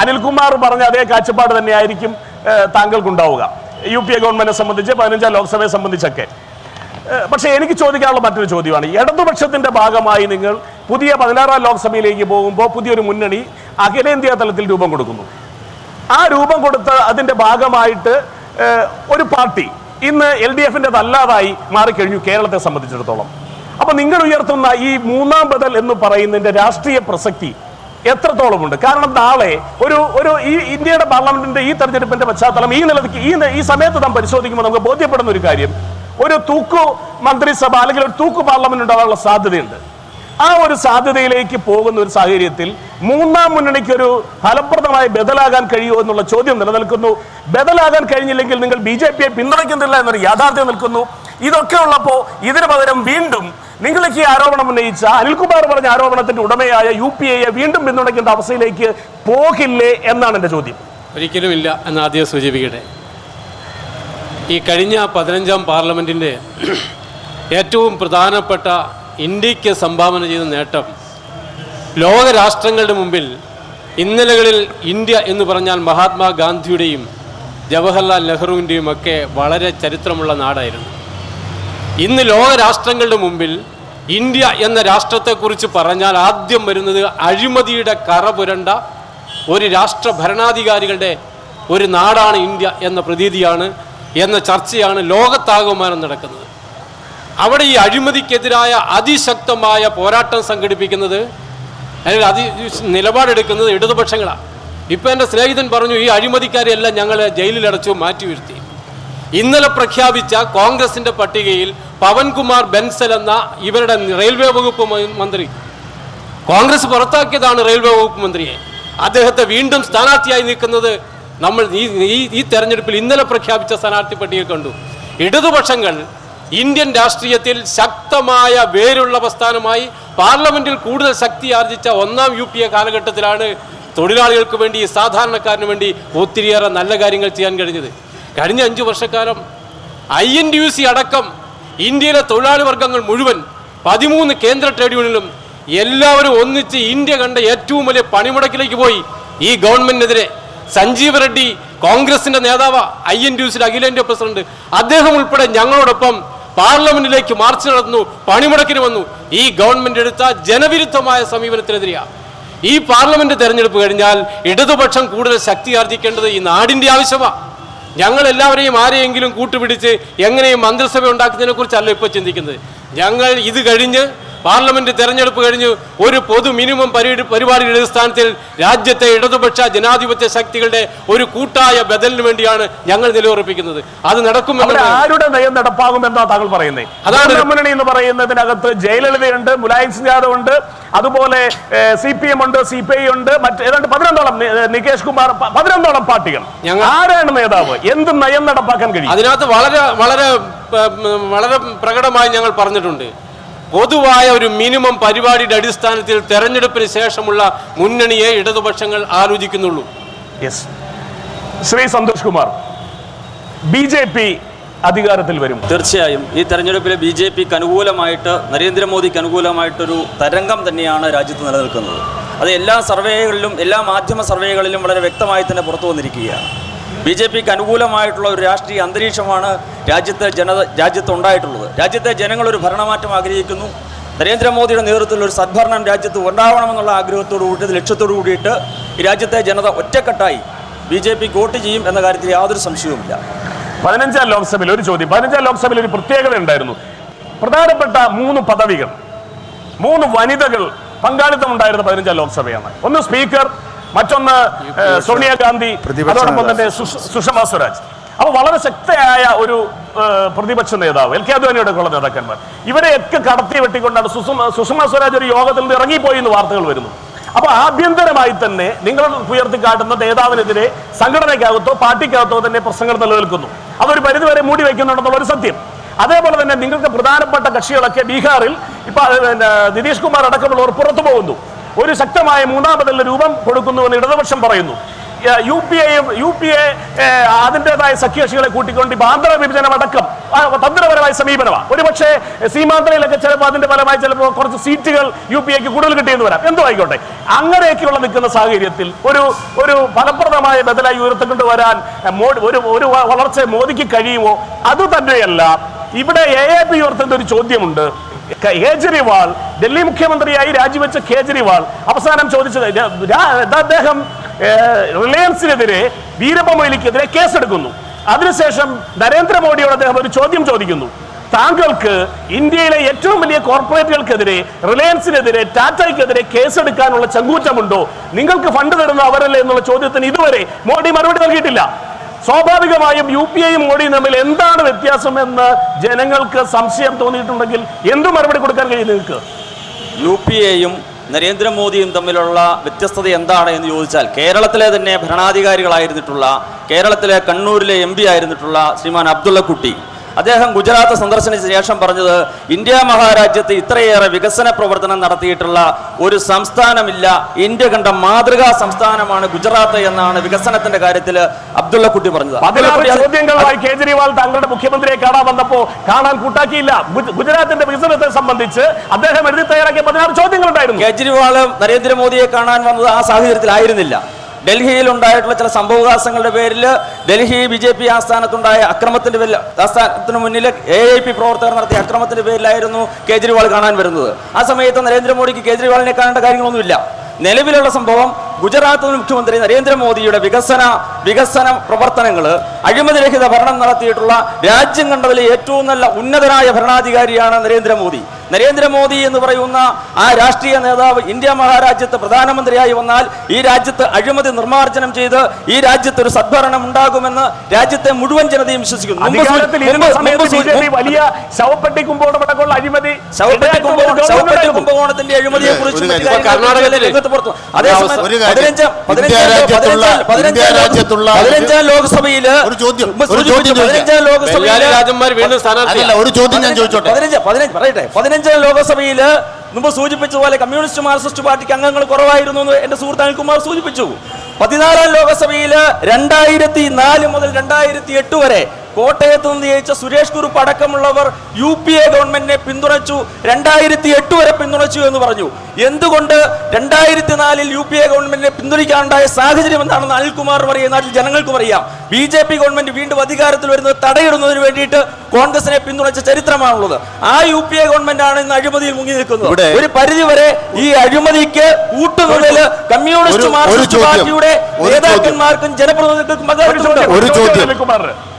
അനിൽകുമാർ പറഞ്ഞ അതേ കാഴ്ചപ്പാട് തന്നെയായിരിക്കും താങ്കൾക്കുണ്ടാവുക. യു പി എ ഗവൺമെന്റിനെ സംബന്ധിച്ച് പതിനഞ്ചാം ലോക്സഭയെ സംബന്ധിച്ചൊക്കെ. പക്ഷേ എനിക്ക് ചോദിക്കാനുള്ള മറ്റൊരു ചോദ്യമാണ്. ഇടതുപക്ഷത്തിന്റെ ഭാഗമായി നിങ്ങൾ പുതിയ പതിനാറാം ലോക്സഭയിലേക്ക് പോകുമ്പോൾ പുതിയൊരു മുന്നണി അഖിലേന്ത്യാ തലത്തിൽ രൂപം കൊടുക്കുന്നു. ആ രൂപം കൊടുത്ത അതിന്റെ ഭാഗമായിട്ട് ഒരു പാർട്ടി ഇന്ന് എൽ ഡി എഫിന്റെ അല്ലാതായി മാറിക്കഴിഞ്ഞു കേരളത്തെ സംബന്ധിച്ചിടത്തോളം. അപ്പൊ നിങ്ങൾ ഉയർത്തുന്ന ഈ മൂന്നാം ബദൽ എന്ന് പറയുന്നതിന്റെ രാഷ്ട്രീയ പ്രസക്തി എത്രത്തോളമുണ്ട് കാരണം നാളെ ഒരു ഒരു ഈ ഇന്ത്യയുടെ പാർലമെന്റിന്റെ ഈ തെരഞ്ഞെടുപ്പിന്റെ പശ്ചാത്തലം ഈ നിലയ്ക്ക് ഈ ഈ സമയത്ത് നാം പരിശോധിക്കുമ്പോൾ നമുക്ക് ബോധ്യപ്പെടുന്ന ഒരു കാര്യം. ഒരു തൂക്കു മന്ത്രിസഭ അല്ലെങ്കിൽ ഒരു തൂക്കു പാർലമെന്റ് ഉണ്ടാവാനുള്ള സാധ്യതയുണ്ട്. ആ ഒരു സാധ്യതയിലേക്ക് പോകുന്ന ഒരു സാഹചര്യത്തിൽ മൂന്നാം മുന്നണിക്ക് ഒരു ഫലപ്രദമായി ബദലാകാൻ കഴിയുമോ എന്നുള്ള ചോദ്യം നിലനിൽക്കുന്നു. ബദലാകാൻ കഴിഞ്ഞില്ലെങ്കിൽ നിങ്ങൾ ബി ജെ പിയെ പിന്തുണയ്ക്കുന്നില്ല എന്നൊരു യാഥാർത്ഥ്യം നിൽക്കുന്നു. ഇതൊക്കെ ഉള്ളപ്പോൾ ഇതിനു പകരം വീണ്ടും നിങ്ങൾക്ക് ഈ ആരോപണം ഉന്നയിച്ച അനിൽകുമാർ പറഞ്ഞ ആരോപണത്തിന്റെ ഉടമയായ യു പി എയെ വീണ്ടും പിന്തുണയ്ക്കേണ്ട അവസ്ഥയിലേക്ക് പോകില്ലേ എന്നാണ് എന്റെ ചോദ്യം. ഒരിക്കലുമില്ല എന്ന് ആദ്യം സൂചിപ്പിക്കട്ടെ. ഈ കഴിഞ്ഞ പതിനഞ്ചാം പാർലമെന്റിന്റെ ഏറ്റവും പ്രധാനപ്പെട്ട ഇന്ത്യയ്ക്ക് സംഭാവന ചെയ്ത നേട്ടം ലോക രാഷ്ട്രങ്ങളുടെ മുമ്പിൽ ഇന്നലകളിൽ ഇന്ത്യ എന്ന് പറഞ്ഞാൽ മഹാത്മാഗാന്ധിയുടെയും ജവഹർലാൽ നെഹ്റുവിന്റെയും ഒക്കെ വളരെ ചരിത്രമുള്ള നാടായിരുന്നു. ഇന്ന് ലോകരാഷ്ട്രങ്ങളുടെ മുമ്പിൽ ഇന്ത്യ എന്ന രാഷ്ട്രത്തെക്കുറിച്ച് പറഞ്ഞാൽ ആദ്യം വരുന്നത് അഴിമതിയുടെ കറ പുരണ്ട ഒരു രാഷ്ട്ര ഭരണാധികാരികളുടെ ഒരു നാടാണ് ഇന്ത്യ എന്ന പ്രതീതിയാണ് എന്ന ചർച്ചയാണ് ലോകത്താകമാനം നടക്കുന്നത്. അവിടെ ഈ അഴിമതിക്കെതിരായ അതിശക്തമായ പോരാട്ടം സംഘടിപ്പിക്കുന്നത് അല്ലെങ്കിൽ അതി നിലപാടെടുക്കുന്നത് ഇടതുപക്ഷങ്ങളാണ് ഇപ്പം എന്റെ സ്നേഹിതൻ പറഞ്ഞു ഈ അഴിമതിക്കാരെല്ലാം ഞങ്ങൾ ജയിലിലടച്ചു മാറ്റിവരുത്തി ഇന്നലെ പ്രഖ്യാപിച്ച കോൺഗ്രസിന്റെ പട്ടികയിൽ പവൻകുമാർ ബെൻസൽ എന്ന ഇവരുടെ റെയിൽവേ വകുപ്പ് മന്ത്രി. കോൺഗ്രസ് പുറത്താക്കിയതാണ് റെയിൽവേ വകുപ്പ് മന്ത്രിയെ. അദ്ദേഹത്തെ വീണ്ടും സ്ഥാനാർത്ഥിയായി നിൽക്കുന്നത് നമ്മൾ ഈ ഈ- തെരഞ്ഞെടുപ്പിൽ ഇന്നലെ പ്രഖ്യാപിച്ച സ്ഥാനാർത്ഥി പട്ടിക കണ്ടു. ഇടതുപക്ഷങ്ങൾ ഇന്ത്യൻ രാഷ്ട്രീയത്തിൽ ശക്തമായ വേരുള്ള പ്രസ്ഥാനമായി പാർലമെന്റിൽ കൂടുതൽ ശക്തി ആർജിച്ച ഒന്നാം യു പി എ കാലഘട്ടത്തിലാണ് തൊഴിലാളികൾക്ക് വേണ്ടി സാധാരണക്കാരന് വേണ്ടി ഒത്തിരിയേറെ നല്ല കാര്യങ്ങൾ ചെയ്യാൻ കഴിഞ്ഞത്. കഴിഞ്ഞ അഞ്ചു വർഷക്കാലം I N D U C അടക്കം ഇന്ത്യയിലെ തൊഴിലാളി വർഗങ്ങൾ മുഴുവൻ പതിമൂന്ന് കേന്ദ്ര ട്രേഡ് യൂണിയനിലും എല്ലാവരും ഒന്നിച്ച് ഇന്ത്യ കണ്ട ഏറ്റവും വലിയ പണിമുടക്കിലേക്ക് പോയി ഈ ഗവൺമെന്റിനെതിരെ സഞ്ജീവ് റെഡ്ഡി കോൺഗ്രസിന്റെ നേതാവ് ഐ എൻ ഡി യുസിന്റെ അഖിലേന്ത്യാ പ്രസിഡന്റ്. അദ്ദേഹം ഉൾപ്പെടെ ഞങ്ങളോടൊപ്പം പാർലമെന്റിലേക്ക് മാർച്ച് നടന്നു പണിമുടക്കിന് വന്നു. ഈ ഗവൺമെന്റ് എടുത്ത ജനവിരുദ്ധമായ സമീപനത്തിനെതിരെയാണ് ഈ പാർലമെന്റ് തെരഞ്ഞെടുപ്പ് കഴിഞ്ഞാൽ ഇടതുപക്ഷം കൂടുതൽ ശക്തി ആർജിക്കേണ്ടത് ഈ നാടിന്റെ ആവശ്യമാണ് ഞങ്ങൾ എല്ലാവരെയും ആരെയെങ്കിലും കൂട്ടുപിടിച്ച് എങ്ങനെയും മന്ത്രിസഭ ഉണ്ടാക്കുന്നതിനെ കുറിച്ചല്ല ഇപ്പോൾ ചിന്തിക്കുന്നത്. ഞങ്ങൾ ഇത് കഴിഞ്ഞ് പാർലമെന്റ് തെരഞ്ഞെടുപ്പ് കഴിഞ്ഞ് ഒരു പൊതു മിനിമം പരി പരിപാടിയുടെ അടിസ്ഥാനത്തിൽ രാജ്യത്തെ ഇടതുപക്ഷ ജനാധിപത്യ ശക്തികളുടെ ഒരു കൂട്ടായ ബദലിന് വേണ്ടിയാണ് ഞങ്ങൾ നിലയുറപ്പിക്കുന്നത്. അത് നടക്കുമെന്ന് ആരുടെ നയം നടപ്പാകുമെന്നാ താങ്കൾ പറയുന്നത് അതാണ് മുന്നണി എന്ന് പറയുന്നതിനകത്ത് ജയലളിതയുണ്ട് മുലായം സിംഗ് യാദവ് ഉണ്ട് അതുപോലെ സി പി എം ഉണ്ട് സി പി ഐ ഉണ്ട് മറ്റ് ഏതാണ്ട് പതിനൊന്നോളം നികേഷ് കുമാർ പതിനൊന്നോളം പാർട്ടികൾ. ആരാണ് നേതാവ്? എന്ത് നയം നടപ്പാക്കാൻ കഴിയും? അതിനകത്ത് വളരെ വളരെ വളരെ പ്രകടമായി ഞങ്ങൾ പറഞ്ഞിട്ടുണ്ട്. പൊതുവായ ഒരു മിനിമം പരിപാടിയുടെ അടിസ്ഥാനത്തിൽ തെരഞ്ഞെടുപ്പിന് ശേഷമുള്ള മുന്നണിയെ ഇടതുപക്ഷങ്ങൾ ആലോചിക്കുന്നുള്ളൂ. Yes Shri Santhosh Kumar B J P അധികാരത്തിൽ വരും. തീർച്ചയായും ഈ തെരഞ്ഞെടുപ്പിൽ ബി ജെ പിക്ക് അനുകൂലമായിട്ട് നരേന്ദ്രമോദിക്ക് അനുകൂലമായിട്ടൊരു തരംഗം തന്നെയാണ് രാജ്യത്ത് നിലനിൽക്കുന്നത്. അത് എല്ലാ സർവേകളിലും എല്ലാ മാധ്യമ സർവേകളിലും വളരെ വ്യക്തമായി തന്നെ പുറത്തു വന്നിരിക്കുകയാണ്. ബി ജെ പിക്ക് അനുകൂലമായിട്ടുള്ള ഒരു രാഷ്ട്രീയ അന്തരീക്ഷമാണ് രാജ്യത്തെ ജനത രാജ്യത്ത് ഉണ്ടായിട്ടുള്ളത് രാജ്യത്തെ ജനങ്ങൾ ഒരു ഭരണമാറ്റം ആഗ്രഹിക്കുന്നു. നരേന്ദ്രമോദിയുടെ നേതൃത്വത്തിൽ ഒരു സദ്ഭരണം രാജ്യത്ത് ഉണ്ടാവണമെന്നുള്ള ആഗ്രഹത്തോടു കൂടി ലക്ഷ്യത്തോടു കൂടിയിട്ട് ഈ രാജ്യത്തെ ജനത ഒറ്റക്കെട്ടായി ബി ജെ പിക്ക് വോട്ട് ചെയ്യും എന്ന കാര്യത്തിൽ യാതൊരു സംശയവുമില്ല. പതിനഞ്ചാം ലോക്സഭയിൽ ഒരു ചോദ്യം. പതിനഞ്ചാം ലോക്സഭയിൽ ഒരു പ്രത്യേകത ഉണ്ടായിരുന്നു. പ്രധാനപ്പെട്ട മൂന്ന് പദവികൾ മൂന്ന് വനിതകൾ പങ്കാളിത്തം ഉണ്ടായിരുന്ന പതിനഞ്ചാം ലോക്സഭയാണ്. ഒന്ന് സ്പീക്കർ മറ്റൊന്ന് സോണിയാഗാന്ധി അതോടൊപ്പം തന്നെ സുഷ- സുഷമ സ്വരാജ്. അപ്പൊ വളരെ ശക്തയായ ഒരു പ്രതിപക്ഷ നേതാവ് എൽ കെ അദ്വാനിയുടെ ഉള്ള നേതാക്കന്മാർ. ഇവരെയൊക്കെ കടത്തി വെട്ടിക്കൊണ്ടാണ് സുഷമ സുഷമ സ്വരാജ് ഒരു യോഗത്തിൽ നിന്ന് ഇറങ്ങിപ്പോയി എന്ന് വാർത്തകൾ വരുന്നു. അപ്പൊ ആഭ്യന്തരമായി തന്നെ നിങ്ങൾ ഉയർത്തിക്കാട്ടുന്ന നേതാവിനെതിരെ സംഘടനയ്ക്കകത്തോ പാർട്ടിക്കകത്തോ തന്നെ പ്രശ്നങ്ങൾ നിലനിൽക്കുന്നു. അതൊരു പരിധിവരെ മൂടി വയ്ക്കുന്നുണ്ടെന്നുള്ള ഒരു സത്യം. അതേപോലെ തന്നെ നിങ്ങൾക്ക് പ്രധാനപ്പെട്ട കക്ഷികളൊക്കെ ബീഹാറിൽ ഇപ്പൊ നിതീഷ് കുമാർ അടക്കമുള്ളവർ പുറത്തു പോകുന്നു. ഒരു ശക്തമായ മൂന്നാമതുള്ള രൂപം കൊടുക്കുന്നുവെന്ന് ഇടതുപക്ഷം പറയുന്നു. യു പി എയും യു പി എ അതിന്റെതായ സഖ്യകക്ഷികളെ കൂട്ടിക്കൊണ്ട് ആന്ധ്ര വിഭജനം അടക്കം തന്ത്രപരമായ സമീപനമാണ്. ഒരുപക്ഷെ സീമാന്തരയിലൊക്കെ ചിലപ്പോൾ അതിന്റെ ഫലമായി ചിലപ്പോൾ കുറച്ച് സീറ്റുകൾ യു പി എക്ക് കൂടുതൽ കിട്ടിയെന്ന് വരാം. എന്തോ ആയിക്കോട്ടെ. അങ്ങനെയൊക്കെയുള്ള നിൽക്കുന്ന സാഹചര്യത്തിൽ ഒരു ഒരു ഫലപ്രദമായ ബദലായി ഉയർത്തിക്കൊണ്ട് വരാൻ ഒരു ഒരു വളർച്ച മോദിക്ക് കഴിയുമോ? അത് തന്നെയല്ല ഇവിടെ എ എ പി ഉയർത്തുന്ന ഒരു ചോദ്യമുണ്ട്. കേജ്രിവാൾ ഡൽഹി മുഖ്യമന്ത്രിയായി രാജിവെച്ച കേജ്രിവാൾ. അവസാനം ചോദിച്ചത് അദ്ദേഹം റിലയൻസിനെതിരെ വീരപ്പമൊയിലിക്കെതിരെ കേസെടുക്കുന്നു. അതിനുശേഷം നരേന്ദ്രമോദിയോട് അദ്ദേഹം ഒരു ചോദ്യം ചോദിക്കുന്നു. താങ്കൾക്ക് ഇന്ത്യയിലെ ഏറ്റവും വലിയ കോർപ്പറേറ്റുകൾക്കെതിരെ റിലയൻസിനെതിരെ ടാറ്റയ്ക്കെതിരെ കേസെടുക്കാനുള്ള ചങ്കൂറ്റമുണ്ടോ? നിങ്ങൾക്ക് ഫണ്ട് തരുന്ന അവരല്ലേ എന്നുള്ള ചോദ്യത്തിന് ഇതുവരെ മോഡി മറുപടി നൽകിയിട്ടില്ല. സ്വാഭാവികമായും യു പി ഐയും മോഡിയും തമ്മിൽ എന്താണ് വ്യത്യാസം എന്ന് ജനങ്ങൾക്ക് സംശയം തോന്നിയിട്ടുണ്ടെങ്കിൽ എന്ത് മറുപടി കൊടുക്കാൻ കഴിയും നിങ്ങൾക്ക്? യു പി എയും നരേന്ദ്രമോദിയും തമ്മിലുള്ള വ്യത്യസ്തത എന്താണ് എന്ന് ചോദിച്ചാൽ കേരളത്തിലെ തന്നെ ഭരണാധികാരികളായിരുന്നിട്ടുള്ള കേരളത്തിലെ കണ്ണൂരിലെ എം പി ആയിരുന്നിട്ടുള്ള ശ്രീമാൻ അബ്ദുള്ളക്കുട്ടി അദ്ദേഹം ഗുജറാത്ത് സന്ദർശിച്ച ശേഷം പറഞ്ഞത് ഇന്ത്യ മഹാരാജ്യത്ത് ഇത്രയേറെ വികസന പ്രവർത്തനം നടത്തിയിട്ടുള്ള ഒരു സംസ്ഥാനമില്ല. ഇന്ത്യ കണ്ട മാതൃകാ സംസ്ഥാനമാണ് ഗുജറാത്ത് എന്നാണ് വികസനത്തിന്റെ കാര്യത്തിൽ അബ്ദുള്ളക്കുട്ടി പറഞ്ഞത്. കേജ്രിവാൾ താങ്കളുടെ മുഖ്യമന്ത്രിയെ കാണാൻ വന്നപ്പോ കാണാൻ കൂട്ടാക്കിയില്ല. ഗുജറാത്തിന്റെ വികസനത്തെ സംബന്ധിച്ച് അദ്ദേഹം എഴുതി തയ്യാറാക്കിയ പതിനാറ് ചോദ്യങ്ങളുണ്ടായിരുന്നു. കേജ്രിവാൾ നരേന്ദ്രമോദിയെ കാണാൻ വന്നത് ആ സാഹചര്യത്തിലായിരുന്നില്ല. ഡൽഹിയിൽ ഉണ്ടായിട്ടുള്ള ചില സംഭവവികാസങ്ങളുടെ പേരിൽ ഡൽഹി ബി ജെ പി ആസ്ഥാനത്തുണ്ടായ അക്രമത്തിന്റെ പേരിൽ ആസ്ഥാനത്തിന് മുന്നിൽ എ ഐ പി പ്രവർത്തകർ നടത്തിയ അക്രമത്തിന്റെ പേരിലായിരുന്നു കേജ്രിവാൾ കാണാൻ വരുന്നത്. ആ സമയത്ത് നരേന്ദ്രമോദിക്ക് കേജ്രിവാളിനെ കാണേണ്ട കാര്യങ്ങളൊന്നുമില്ല. നിലവിലുള്ള സംഭവം ഗുജറാത്ത് മുഖ്യമന്ത്രി നരേന്ദ്രമോദിയുടെ വികസന വികസന പ്രവർത്തനങ്ങൾ അഴിമതിരഹിത ഭരണം നടത്തിയിട്ടുള്ള രാജ്യം കണ്ടതിലെ ഏറ്റവും നല്ല ഉന്നതനായ ഭരണാധികാരിയാണ് നരേന്ദ്രമോദി നരേന്ദ്രമോദി എന്ന് പറയുന്ന ആ രാഷ്ട്രീയ നേതാവ് ഇന്ത്യ മഹാരാജ്യത്ത് പ്രധാനമന്ത്രിയായി വന്നാൽ ഈ രാജ്യത്ത് അഴിമതി നിർമ്മാർജനം ചെയ്ത് ഈ രാജ്യത്ത് ഒരു സദ്ഭരണം ഉണ്ടാകുമെന്ന് രാജ്യത്തെ മുഴുവൻ ജനതയും വിശ്വസിക്കുന്നു വലിയ ശവപ്പെട്ടി കുമ്പോടമടക്കമുള്ള അഴിമതി ശവപ്പെട്ടി. കുംഭകോണത്തിന്റെ അഴിമതിയെ കുറിച്ച് അതേസമയം. പതിനഞ്ചാം ലോക്സഭയിൽ ഒരു ചോദ്യം, പതിനഞ്ചാം. ലോക്സഭയിൽ രാജന്മാർ വീണ്ടും സ്ഥാനാർത്ഥി ഒരു ചോദ്യം ഞാൻ ചോദിച്ചോട്ടെ. പതിനഞ്ച് പതിനഞ്ച് പറയട്ടെ. പതിനഞ്ചാം ലോകസഭയിൽ മുമ്പ് സൂചിപ്പിച്ചതുപോലെ കമ്മ്യൂണിസ്റ്റ് മാർക്സിസ്റ്റ് പാർട്ടിക്ക് അംഗങ്ങൾ കുറവായിരുന്നു എന്ന് എന്റെ സുഹൃത്ത് അനിൽകുമാർ സൂചിപ്പിച്ചു. പതിനാലാം ലോകസഭയിൽ രണ്ടായിരത്തി നാല് മുതൽ രണ്ടായിരത്തി എട്ട് വരെ കോട്ടയത്ത് നിന്ന് ജയിച്ച സുരേഷ് കുറുപ്പ് അടക്കമുള്ളവർ യു പി എ ഗവൺമെന്റിനെ പിന്തുണച്ചു രണ്ടായിരത്തി എട്ട് വരെ പിന്തുണച്ചു എന്ന് പറഞ്ഞു. എന്തുകൊണ്ട് രണ്ടായിരത്തി നാലിൽ യു പി എ ഗവൺമെന്റിനെ പിന്തുണയ്ക്കാനുണ്ടായ സാഹചര്യം എന്താണെന്ന് അനിൽകുമാർ പറയും നാട്ടിൽ ജനങ്ങൾക്കും അറിയാം. ബി ജെ പി ഗവൺമെന്റ് വീണ്ടും അധികാരത്തിൽ വരുന്നത് തടയിടുന്നതിന് വേണ്ടിയിട്ട് കോൺഗ്രസിനെ പിന്തുണച്ച ചരിത്രമാണുള്ളത്. ആ യു പി എ ഗവൺമെന്റ് ആണ് ഇന്ന് അഴിമതിയിൽ മുങ്ങി നിൽക്കുന്നത്. ഒരു പരിധി വരെ ഈ അഴിമതിക്ക് കൂട്ടുന്നതിൽ കമ്മ്യൂണിസ്റ്റ് മാർക്സിസ്റ്റ് പാർട്ടിയുടെ നേതാക്കന്മാർക്കും ജനപ്രതിനിധികൾക്കും പങ്കാളിത്തമുണ്ട്.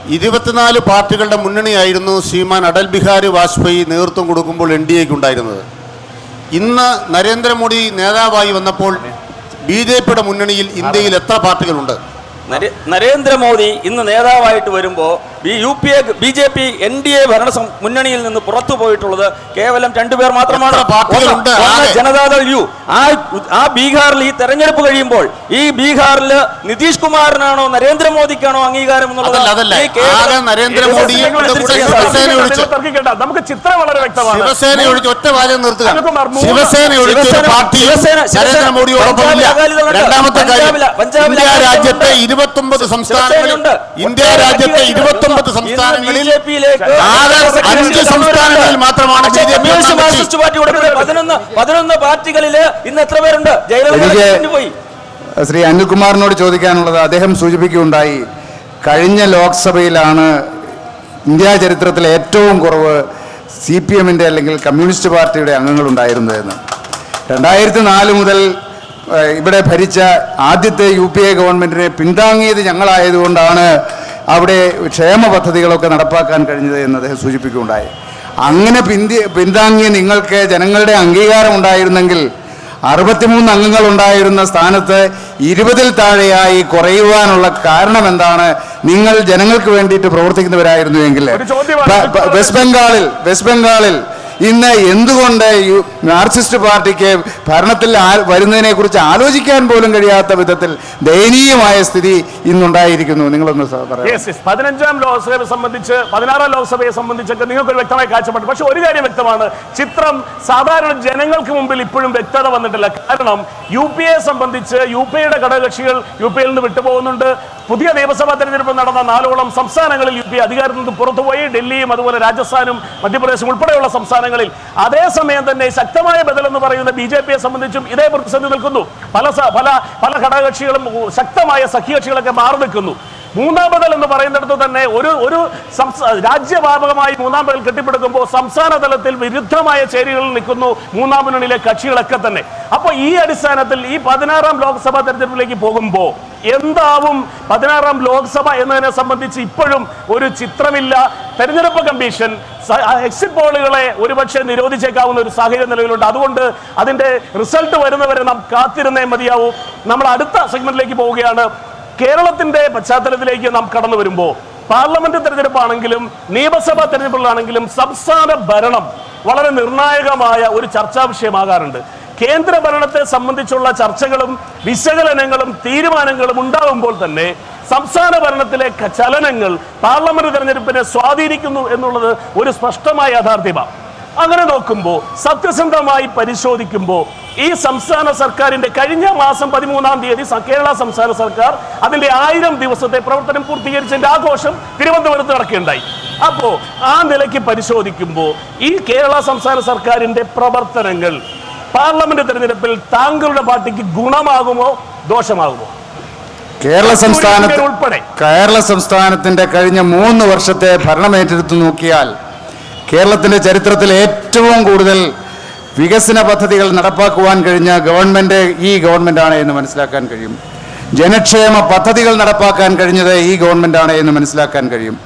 ഇരുപത്തിനാല് പാർട്ടികളുടെ മുന്നണിയായിരുന്നു ശ്രീമാൻ അടൽ ബിഹാരി വാജ്പേയി നേതൃത്വം കൊടുക്കുമ്പോൾ എൻ ഡി എക്ക് ഉണ്ടായിരുന്നത്. ഇന്ന് നരേന്ദ്രമോദി നേതാവായി വന്നപ്പോൾ ബി ജെ പിയുടെ മുന്നണിയിൽ ഇന്ത്യയിൽ എത്ര പാർട്ടികളുണ്ട്? നരേ- നരേന്ദ്രമോദി ഇന്ന് നേതാവായിട്ട് വരുമ്പോൾ ഈ U P A B J P N D A ഭരണ മുന്നണിയിൽ നിന്ന് പുറത്തു പോയിട്ടുള്ളത് കേവലം രണ്ടുപേർ മാത്രമാണ്. ജനതാദൾ യു. ആ ആ ബീഹാറിൽ ഈ തെരഞ്ഞെടുപ്പ് കഴിയുമ്പോൾ ഈ ബീഹാറിൽ നിതീഷ് കുമാറിനാണോ നരേന്ദ്രമോദിക്കാണോ അംഗീകാരം എന്നുള്ളത് തർക്കിക്കേണ്ട. നമുക്ക് ചിത്രം വളരെ വ്യക്തമാണ്. ശിവസേന ഒഴിച്ച് ഒറ്റ വാചകം നിർത്തുക. അനിൽകുമാർ, മൂന്ന് ശിവസേന ഒഴിച്ച് പാർട്ടി നരേന്ദ്രമോദിയോടൊപ്പമില്ല. രണ്ടാമത്തെ കാര്യം ഇന്ത്യ. രാജ്യത്തെ ഇരുപത്തൊമ്പത് സംസ്ഥാനങ്ങളിൽ. ഇന്ത്യ രാജ്യത്തെ ഇരുപത്തൊമ്പത് സംസ്ഥാനങ്ങളിൽ അഞ്ച് സംസ്ഥാനങ്ങളിൽ മാത്രമാണ് ബി ജെ പി പതിനൊന്ന് പതിനൊന്ന് പാർട്ടികളിൽ ഇന്ന് എത്ര പേരുണ്ട്? ജയിലിൽ പോയി. ശ്രീ അനിൽകുമാറിനോട് ചോദിക്കാനുള്ളത് അദ്ദേഹം സൂചിപ്പിക്കുകയുണ്ടായി. കഴിഞ്ഞ ലോക്സഭയിലാണ് ഇന്ത്യാ ചരിത്രത്തിലെ ഏറ്റവും കുറവ് സി പി എമ്മിന്റെ അല്ലെങ്കിൽ കമ്മ്യൂണിസ്റ്റ് പാർട്ടിയുടെ അംഗങ്ങളുണ്ടായിരുന്നതെന്ന് രണ്ടായിരത്തി നാല് മുതൽ ഇവിടെ ഭരിച്ച ആദ്യത്തെ യു പി എ ഗവൺമെന്റിനെ പിന്താങ്ങിയത് ഞങ്ങളായതുകൊണ്ടാണ് അവിടെ ക്ഷേമ പദ്ധതികളൊക്കെ നടപ്പാക്കാൻ കഴിഞ്ഞത് എന്ന് അദ്ദേഹം സൂചിപ്പിക്കുകയുണ്ടായി. അങ്ങനെ പിന്തി പിന്താങ്ങിയ നിങ്ങൾക്ക് ജനങ്ങളുടെ അംഗീകാരം ഉണ്ടായിരുന്നെങ്കിൽ അറുപത്തിമൂന്ന് അംഗങ്ങൾ ഉണ്ടായിരുന്ന സ്ഥാനത്ത് ഇരുപതിൽ താഴെയായി കുറയുവാനുള്ള കാരണം എന്താണ്? നിങ്ങൾ ജനങ്ങൾക്ക് വേണ്ടിയിട്ട് പ്രവർത്തിക്കുന്നവരായിരുന്നു എങ്കിൽ. വെസ്റ്റ് ബംഗാളിൽ വെസ്റ്റ് ബംഗാളിൽ ഇന്ന് എന്തുകൊണ്ട് മാർക്സിസ്റ്റ് പാർട്ടിക്ക് ഭരണത്തിൽ വരുന്നതിനെക്കുറിച്ച് വരുന്നതിനെ കുറിച്ച് ആലോചിക്കാൻ പോലും കഴിയാത്ത വിധത്തിൽ ദയനീയമായ സ്ഥിതി ഇന്നുണ്ടായിരിക്കുന്നു. നിങ്ങളൊന്ന് പതിനഞ്ചാം ലോക്സഭയെ സംബന്ധിച്ച് പതിനാറാം ലോക്സഭയെ സംബന്ധിച്ചൊക്കെ നിങ്ങൾക്ക് ഒരു വ്യക്തമായ കാഴ്ചപ്പാട്. പക്ഷെ ഒരു കാര്യം വ്യക്തമാണ്. ചിത്രം സാധാരണ ജനങ്ങൾക്ക് മുമ്പിൽ ഇപ്പോഴും വ്യക്തത വന്നിട്ടില്ല. കാരണം യു പി എ സംബന്ധിച്ച് യു പി എയുടെ ഘടകകക്ഷികൾ യു പി എയിൽ നിന്ന് വിട്ടുപോകുന്നുണ്ട്. പുതിയ നിയമസഭാ തെരഞ്ഞെടുപ്പ് നടന്ന നാലോളം സംസ്ഥാനങ്ങളിൽ യു പി അധികാരത്തിൽ നിന്ന് പുറത്തുപോയി. ഡൽഹിയും അതുപോലെ രാജസ്ഥാനും മധ്യപ്രദേശും ഉൾപ്പെടെയുള്ള സംസ്ഥാനങ്ങളിൽ അതേസമയം തന്നെ ശക്തമായ ബദൽ എന്ന് പറയുന്ന ബി ജെ പിയെ സംബന്ധിച്ചും ഇതേ പ്രതിസന്ധി നിൽക്കുന്നു. പല പല പല ഘടകകക്ഷികളും ശക്തമായ സഖ്യകക്ഷികളൊക്കെ മാറി നിൽക്കുന്നു. മൂന്നാം ബദൽ എന്ന് പറയുന്നിടത്ത് തന്നെ ഒരു ഒരു രാജ്യവ്യാപകമായി മൂന്നാം ബദൽ കെട്ടിപ്പടുക്കുമ്പോൾ സംസ്ഥാന തലത്തിൽ വിരുദ്ധമായ ചേരികളിൽ നിൽക്കുന്നു മൂന്നാം മുന്നണിയിലെ കക്ഷികളൊക്കെ തന്നെ. അപ്പോൾ ഈ അടിസ്ഥാനത്തിൽ ഈ പതിനാറാം ലോക്സഭാ തെരഞ്ഞെടുപ്പിലേക്ക് പോകുമ്പോൾ എന്താവും പതിനാറാം ലോക്സഭ എന്നതിനെ സംബന്ധിച്ച് ഇപ്പോഴും ഒരു ചിത്രമില്ല. തെരഞ്ഞെടുപ്പ് കമ്മീഷൻ എക്സിറ്റ് പോളുകളെ ഒരുപക്ഷെ നിരോധിച്ചേക്കാവുന്ന ഒരു സാഹചര്യം നിലവിലുണ്ട്. അതുകൊണ്ട് അതിന്റെ റിസൾട്ട് വരുന്നവരെ നാം കാത്തിരുന്നേ മതിയാവും. നമ്മൾ അടുത്ത സെഗ്മെന്റിലേക്ക് പോവുകയാണ്. കേരളത്തിന്റെ പശ്ചാത്തലത്തിലേക്ക് നാം കടന്നു വരുമ്പോൾ പാർലമെന്റ് തെരഞ്ഞെടുപ്പാണെങ്കിലും നിയമസഭാ തെരഞ്ഞെടുപ്പുകളാണെങ്കിലും സംസ്ഥാന ഭരണം വളരെ നിർണായകമായ ഒരു ചർച്ചാ വിഷയമാകാറുണ്ട്. കേന്ദ്ര ഭരണത്തെ സംബന്ധിച്ചുള്ള ചർച്ചകളും വിശകലനങ്ങളും തീരുമാനങ്ങളും ഉണ്ടാകുമ്പോൾ തന്നെ സംസ്ഥാന ഭരണത്തിലെ ചലനങ്ങൾ പാർലമെന്റ് തെരഞ്ഞെടുപ്പിനെ സ്വാധീനിക്കുന്നു എന്നുള്ളത് ഒരു സ്പഷ്ടമായ യാഥാർത്ഥ്യമാണ്. അങ്ങനെ നോക്കുമ്പോൾ സത്യസന്ധമായി പരിശോധിക്കുമ്പോൾ ഈ സംസ്ഥാന സർക്കാരിന്റെ കഴിഞ്ഞ മാസം പതിമൂന്നാം തീയതി കേരള സംസ്ഥാന സർക്കാർ അതിന്റെ ആയിരം ദിവസത്തെ പ്രവർത്തനം പൂർത്തീകരിച്ചതിന്റെ ആഘോഷം തിരുവനന്തപുരത്ത് നടക്കുകയുണ്ടായി. അപ്പോ ആ നിലയ്ക്ക് പരിശോധിക്കുമ്പോൾ ഈ കേരള സംസ്ഥാന സർക്കാരിന്റെ പ്രവർത്തനങ്ങൾ പാർലമെന്റ് തെരഞ്ഞെടുപ്പിൽ താങ്കളുടെ പാർട്ടിക്ക് ഗുണമാകുമോ ദോഷമാകുമോ? കേരള സംസ്ഥാന ഉൾപ്പെടെ. കേരള സംസ്ഥാനത്തിന്റെ കഴിഞ്ഞ മൂന്ന് വർഷത്തെ ഭരണമേറ്റെടുത്ത് നോക്കിയാൽ കേരളത്തിന്റെ ചരിത്രത്തിൽ ഏറ്റവും കൂടുതൽ വികസന പദ്ധതികൾ നടപ്പാക്കുവാൻ കഴിഞ്ഞ ഗവൺമെന്റ് ഈ ഗവൺമെന്റാണ് എന്ന് മനസ്സിലാക്കാൻ കഴിയും. ജനക്ഷേമ പദ്ധതികൾ നടപ്പാക്കാൻ കഴിഞ്ഞത് ഈ ഗവൺമെന്റാണ് എന്ന് മനസ്സിലാക്കാൻ കഴിയും.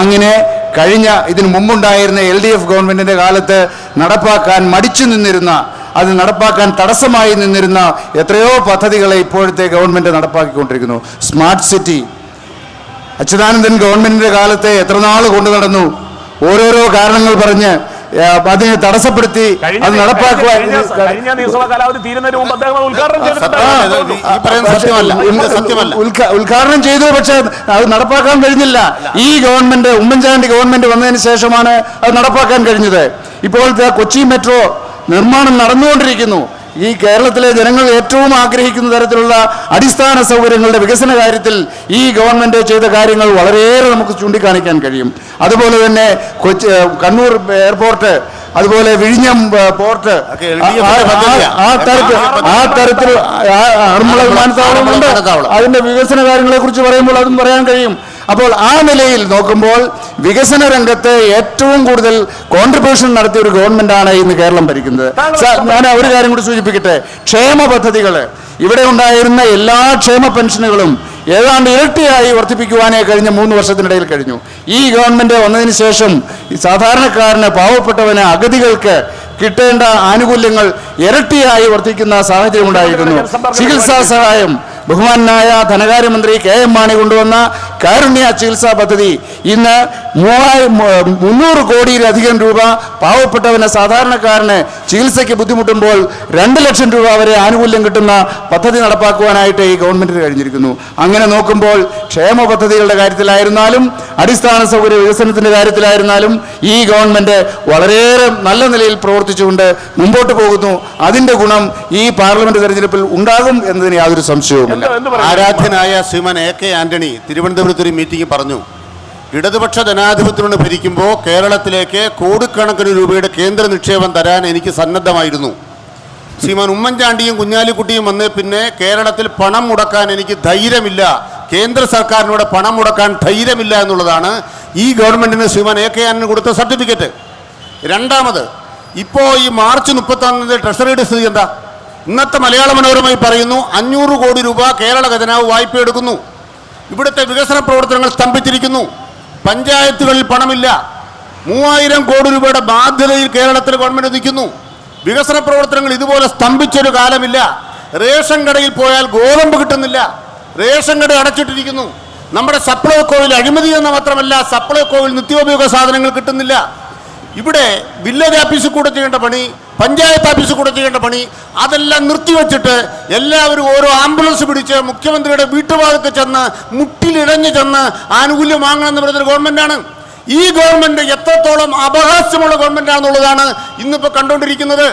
അങ്ങനെ കഴിഞ്ഞ ഇതിനു മുമ്പുണ്ടായിരുന്ന എൽ ഡി എഫ് ഗവൺമെന്റിന്റെ കാലത്ത് നടപ്പാക്കാൻ മടിച്ചു നിന്നിരുന്ന അത് നടപ്പാക്കാൻ തടസ്സമായി നിന്നിരുന്ന എത്രയോ പദ്ധതികളെ ഇപ്പോഴത്തെ ഗവൺമെന്റ് നടപ്പാക്കിക്കൊണ്ടിരിക്കുന്നു. Smart city. അച്യുതാനന്ദൻ ഗവൺമെന്റിന്റെ കാലത്തെ എത്ര നാൾ കൊണ്ടു നടന്നു? ഓരോരോ കാരണങ്ങൾ പറഞ്ഞ് അതിനെ തടസ്സപ്പെടുത്തി അത് നടപ്പാക്കുക കഴിഞ്ഞ കഴിഞ്ഞ നിയമസഭാ കാലാവധി തീരുന്നതിന് മുമ്പ് അദ്ദേഹം അത് ഉദ്ഘാടനം ഇത് ചെയ്തിട്ടുണ്ട്. ഈ പറയുന്നത് സത്യമല്ല ഇത് സത്യമല്ല. ഉദ്ഘ- ഉദ്ഘാടനം ചെയ്തു പക്ഷെ അത് നടപ്പാക്കാൻ കഴിഞ്ഞില്ല. ഈ ഗവൺമെന്റ് ഉമ്മൻചാണ്ടി ഗവൺമെന്റ് വന്നതിന് ശേഷമാണ് അത് നടപ്പാക്കാൻ കഴിഞ്ഞത്. ഇപ്പോഴത്തെ കൊച്ചി മെട്രോ നിർമ്മാണം നടന്നുകൊണ്ടിരിക്കുന്നു. ഈ കേരളത്തിലെ ജനങ്ങൾ ഏറ്റവും ആഗ്രഹിക്കുന്ന തരത്തിലുള്ള അടിസ്ഥാന സൗകര്യങ്ങളുടെ വികസന കാര്യത്തിൽ ഈ ഗവൺമെന്റ് ചെയ്ത കാര്യങ്ങൾ വളരെയേറെ നമുക്ക് ചൂണ്ടിക്കാണിക്കാൻ കഴിയും. അതുപോലെ തന്നെ കൊച്ചി കണ്ണൂർ എയർപോർട്ട് അതുപോലെ വിഴിഞ്ഞം പോർട്ട് ആ- തരത്തിൽ ആ തരത്തിൽ ആറന്മുള വിമാനത്താവളമുണ്ട്. വിമാനത്താവളം. അതിന്റെ വികസന കാര്യങ്ങളെ കുറിച്ച് പറയുമ്പോൾ അതും പറയാൻ കഴിയും. അപ്പോൾ ആ നിലയിൽ നോക്കുമ്പോൾ വികസന രംഗത്ത് ഏറ്റവും കൂടുതൽ കോൺട്രിബ്യൂഷൻ നടത്തിയ ഒരു ഗവൺമെന്റാണ് ഇന്ന് കേരളം ഭരിക്കുന്നത്. ഞാൻ ഒരു കാര്യം കൂടി സൂചിപ്പിക്കട്ടെ. ക്ഷേമ പദ്ധതികൾ ഇവിടെ ഉണ്ടായിരുന്ന എല്ലാ ക്ഷേമ പെൻഷനുകളും ഏതാണ്ട് ഇരട്ടിയായി വർദ്ധിപ്പിക്കുവാനേ കഴിഞ്ഞ മൂന്ന് വർഷത്തിനിടയിൽ കഴിഞ്ഞു. ഈ ഗവൺമെന്റ് വന്നതിന് ശേഷം സാധാരണക്കാരന് പാവപ്പെട്ടവന് അഗതികൾക്ക് കിട്ടേണ്ട ആനുകൂല്യങ്ങൾ ഇരട്ടിയായി വർദ്ധിക്കുന്ന സാഹചര്യം ഉണ്ടായിരുന്നു. ചികിത്സാ സഹായം ബഹുമാനായ ധനകാര്യമന്ത്രി കെ എം മാണി കൊണ്ടുവന്ന കാരുണ്യ ചികിത്സാ പദ്ധതി. ഇന്ന് മൂവായിരം മുന്നൂറ് കോടിയിലധികം രൂപ പാവപ്പെട്ടവന് സാധാരണക്കാരന് ചികിത്സയ്ക്ക് ബുദ്ധിമുട്ടുമ്പോൾ രണ്ട് ലക്ഷം രൂപ വരെ ആനുകൂല്യം കിട്ടുന്ന പദ്ധതി നടപ്പാക്കുവാനായിട്ട് ഈ ഗവൺമെന്റിന് കഴിഞ്ഞിരിക്കുന്നു. അങ്ങനെ നോക്കുമ്പോൾ ക്ഷേമ പദ്ധതികളുടെ കാര്യത്തിലായിരുന്നാലും അടിസ്ഥാന സൗകര്യ വികസനത്തിന്റെ കാര്യത്തിലായിരുന്നാലും ഈ ഗവൺമെന്റ് വളരെയേറെ നല്ല നിലയിൽ പ്രവർത്തിച്ചുകൊണ്ട് മുമ്പോട്ട് പോകുന്നു. അതിന്റെ ഗുണം ഈ പാർലമെന്റ് തെരഞ്ഞെടുപ്പിൽ ഉണ്ടാകും എന്നതിന് യാതൊരു സംശയവുമില്ല? ആരാധ്യനായ ശ്രീമാൻ എ കെ ആന്റണി തിരുവനന്തപുരത്ത് ഒരു മീറ്റിംഗ് പറഞ്ഞു ഇടതുപക്ഷ ജനാധിപത്യത്തിനോട് ഭരിക്കുമ്പോൾ കേരളത്തിലേക്ക് കോടിക്കണക്കിന് രൂപയുടെ കേന്ദ്ര നിക്ഷേപം തരാൻ എനിക്ക് സന്നദ്ധമായിരുന്നു. ശ്രീമാൻ ഉമ്മൻചാണ്ടിയും കുഞ്ഞാലിക്കുട്ടിയും വന്നേ പിന്നെ കേരളത്തിൽ പണം മുടക്കാൻ എനിക്ക് ധൈര്യമില്ല. കേന്ദ്ര സർക്കാരിനോട് പണം മുടക്കാൻ ധൈര്യമില്ല എന്നുള്ളതാണ് ഈ ഗവൺമെന്റിന് ശ്രീമാൻ എ കെ ആനന് കൊടുത്ത സർട്ടിഫിക്കറ്റ്. രണ്ടാമത് ഇപ്പോൾ ഈ മാർച്ച് മുപ്പത്തൊന്നിന്റെ ട്രഷറിയുടെ സ്ഥിതി എന്താ? ഇന്നത്തെ മലയാള മനോരമയിൽ പറയുന്നു അഞ്ഞൂറ് കോടി രൂപ കേരള ഖജനാവ് വായ്പ എടുക്കുന്നു ഇവിടുത്തെ വികസന പ്രവർത്തനങ്ങൾ സ്തംഭിച്ചിരിക്കുന്നു. പഞ്ചായത്തുകളിൽ പണമില്ല. മൂവായിരം കോടി രൂപയുടെ ബാധ്യതയിൽ കേരളത്തിൽ ഗവൺമെന്റ് നിൽക്കുന്നു. വികസന പ്രവർത്തനങ്ങൾ ഇതുപോലെ സ്തംഭിച്ചൊരു കാലമില്ല. റേഷൻ കടയിൽ പോയാൽ ഗോതമ്പ് കിട്ടുന്നില്ല. റേഷൻ കട അടച്ചിട്ടിരിക്കുന്നു. നമ്മുടെ സപ്ലൈ കോവിൽ അഴിമതി എന്ന് മാത്രമല്ല സപ്ലൈ കോവിൽ നിത്യോപയോഗ സാധനങ്ങൾ കിട്ടുന്നില്ല. ഇവിടെ വില്ലേജ് ഓഫീസിൽ കൂടെ ചെയ്യേണ്ട പണി പഞ്ചായത്ത് ഓഫീസിൽ കൂടെ ചെയ്യേണ്ട പണി അതെല്ലാം നിർത്തിവെച്ചിട്ട് എല്ലാവരും ഓരോ ആംബുലൻസ് പിടിച്ച് മുഖ്യമന്ത്രിയുടെ വീട്ടുപാതൊക്കെ ചെന്ന് മുട്ടിലിഴഞ്ഞു ചെന്ന് ആനുകൂല്യം വാങ്ങണമെന്ന് പറയുന്നൊരു ഗവൺമെന്റാണ് ഈ ഗവൺമെന്റ് എത്രത്തോളം അപഹാസ്യമുള്ള ഗവൺമെന്റ് ആണെന്നുള്ളതാണ് ഇന്നിപ്പോൾ കണ്ടുകൊണ്ടിരിക്കുന്നത്.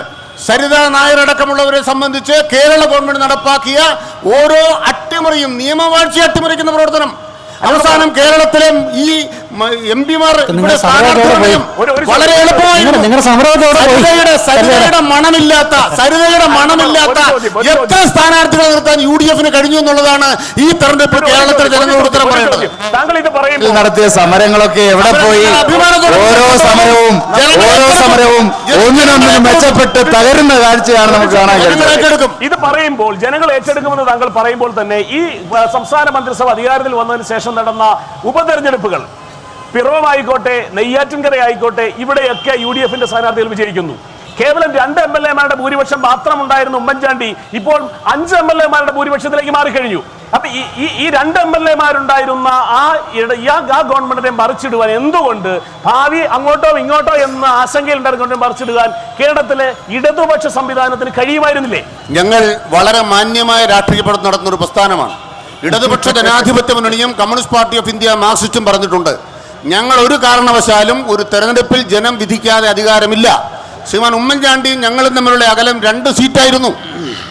സരിത നായർ അടക്കമുള്ളവരെ സംബന്ധിച്ച് കേരള ഗവൺമെന്റ് നടപ്പാക്കിയ ഓരോ അട്ടിമറിയും നിയമവാഴ്ച അട്ടിമറിക്കുന്ന പ്രവർത്തനം. അവസാനം കേരളത്തിലെ ഈ എം പിമാർ വളരെ എളുപ്പമായി. സരിതയുടെ സരിതയുടെ മണമില്ലാത്ത സരിതയുടെ മണമില്ലാത്ത. എത്ര സ്ഥാനാർത്ഥികളെ നിർത്താൻ യു ഡി എഫിന് കഴിഞ്ഞു എന്നുള്ളതാണ് ഈ തെരഞ്ഞെടുപ്പ് കേരളത്തിലെ ജനങ്ങളോട് ഉത്തരം പറയേണ്ടത്. നടത്തിയ സമരങ്ങളൊക്കെ എവിടെ പോയി? ഓരോ സമരവും ഓരോ സമരവും ഒന്നിനൊന്നിനും മെച്ചപ്പെട്ട് തകരുന്ന കാഴ്ചയാണ് നമുക്ക് കാണാൻ ഇത് പറയുമ്പോൾ ജനങ്ങൾ ഏറ്റെടുക്കുമെന്ന് താങ്കൾ പറയുമ്പോൾ തന്നെ ഈ സംസ്ഥാന മന്ത്രിസഭ അധികാരത്തിൽ വന്നതിന് ശേഷം നടന്ന ഉപതെരഞ്ഞെടുപ്പുകൾ പിറവമായിക്കോട്ടെ നെയ്യാറ്റിൻകര ആയിക്കോട്ടെ ഇവിടെയൊക്കെ യു ഡി എഫിന്റെ സ്ഥാനാർത്ഥികൾ വിജയിക്കുന്നു. കേവലം രണ്ട് എം എൽ എമാരുടെ ഭൂരിപക്ഷം മാത്രമുണ്ടായിരുന്ന ഉമ്മൻചാണ്ടി. ഇപ്പോൾ അഞ്ച് എം എൽ എമാരുടെ ഭൂരിപക്ഷത്തിലേക്ക് മാറിക്കഴിഞ്ഞു. അപ്പൊ ഈ ഈ- രണ്ട് എം എൽ എമാരുണ്ടായിരുന്ന ആ ഇട- ഈ ആ ആ ഗവൺമെന്റിനെ മറിച്ചിടുവാൻ എന്തുകൊണ്ട്? ഭാവി അങ്ങോട്ടോ ഇങ്ങോട്ടോ എന്ന ആശങ്കയിൽ ഉണ്ടായിരുന്നു മറിച്ചിടുവാൻ കേരളത്തിലെ ഇടതുപക്ഷ സംവിധാനത്തിന് കഴിയുമായിരുന്നില്ലേ? ഞങ്ങൾ വളരെ മാന്യമായ രാഷ്ട്രീയ പ്രവർത്തനം നടത്തുന്ന ഒരു പ്രസ്ഥാനമാണ്. ഇടതുപക്ഷ ജനാധിപത്യ മുന്നണിയും കമ്മ്യൂണിസ്റ്റ് പാർട്ടി ഓഫ് ഇന്ത്യ മാർക്സിസ്റ്റും പറഞ്ഞിട്ടുണ്ട്. ഞങ്ങൾ ഒരു കാരണവശാലും ഒരു തെരഞ്ഞെടുപ്പിൽ ജനം വിധിക്കാതെ അധികാരമില്ല. ശ്രീമാൻ ഉമ്മൻചാണ്ടിയും ഞങ്ങളും തമ്മിലുള്ള അകലം രണ്ട് സീറ്റായിരുന്നു.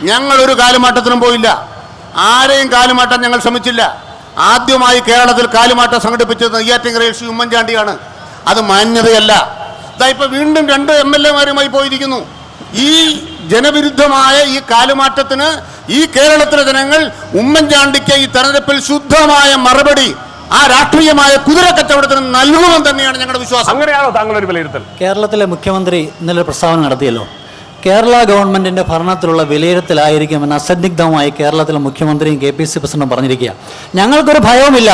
ഞങ്ങൾ ഒരു കാലുമാറ്റത്തിനും പോയില്ല. ആരെയും കാലുമാറ്റാൻ ഞങ്ങൾ ശ്രമിച്ചില്ല. ആദ്യമായി കേരളത്തിൽ കാലുമാറ്റം സംഘടിപ്പിച്ചത് നെയ്യാറ്റിങ്കരയിൽ ശ്രീ ഉമ്മൻചാണ്ടിയാണ്. അത് മാന്യതയല്ല. ഇതാ ഇപ്പൊ വീണ്ടും രണ്ട് എം എൽ എമാരുമായി പോയിരിക്കുന്നു. ഈ ജനവിരുദ്ധമായ ഈ കാലുമാറ്റത്തിന് ഈ കേരളത്തിലെ ജനങ്ങൾ ഉമ്മൻചാണ്ടിക്ക് ഈ തെരഞ്ഞെടുപ്പിൽ ശുദ്ധമായ മറുപടി ആ രാഷ്ട്രീയമായ കുതിര കച്ചവടത്തിന് നൽകുമെന്ന് തന്നെയാണ് ഞങ്ങളുടെ വിശ്വാസം. അങ്ങനെയാണോ താങ്കളുടെ ഒരു വിലയിരുത്തൽ? കേരളത്തിലെ മുഖ്യമന്ത്രി ഇന്നലെ പ്രസ്താവന നടത്തിയല്ലോ. കേരള ഗവൺമെന്റിന്റെ ഭരണത്തിലുള്ള വിലയിരുത്തലായിരിക്കുമെന്ന് അസന്നിഗ്ധമായി കേരളത്തിലെ മുഖ്യമന്ത്രിയും കെ പി സി പ്രസിഡന്റും പറഞ്ഞിരിക്കുക ഞങ്ങൾക്കൊരു ഭയവുമില്ല.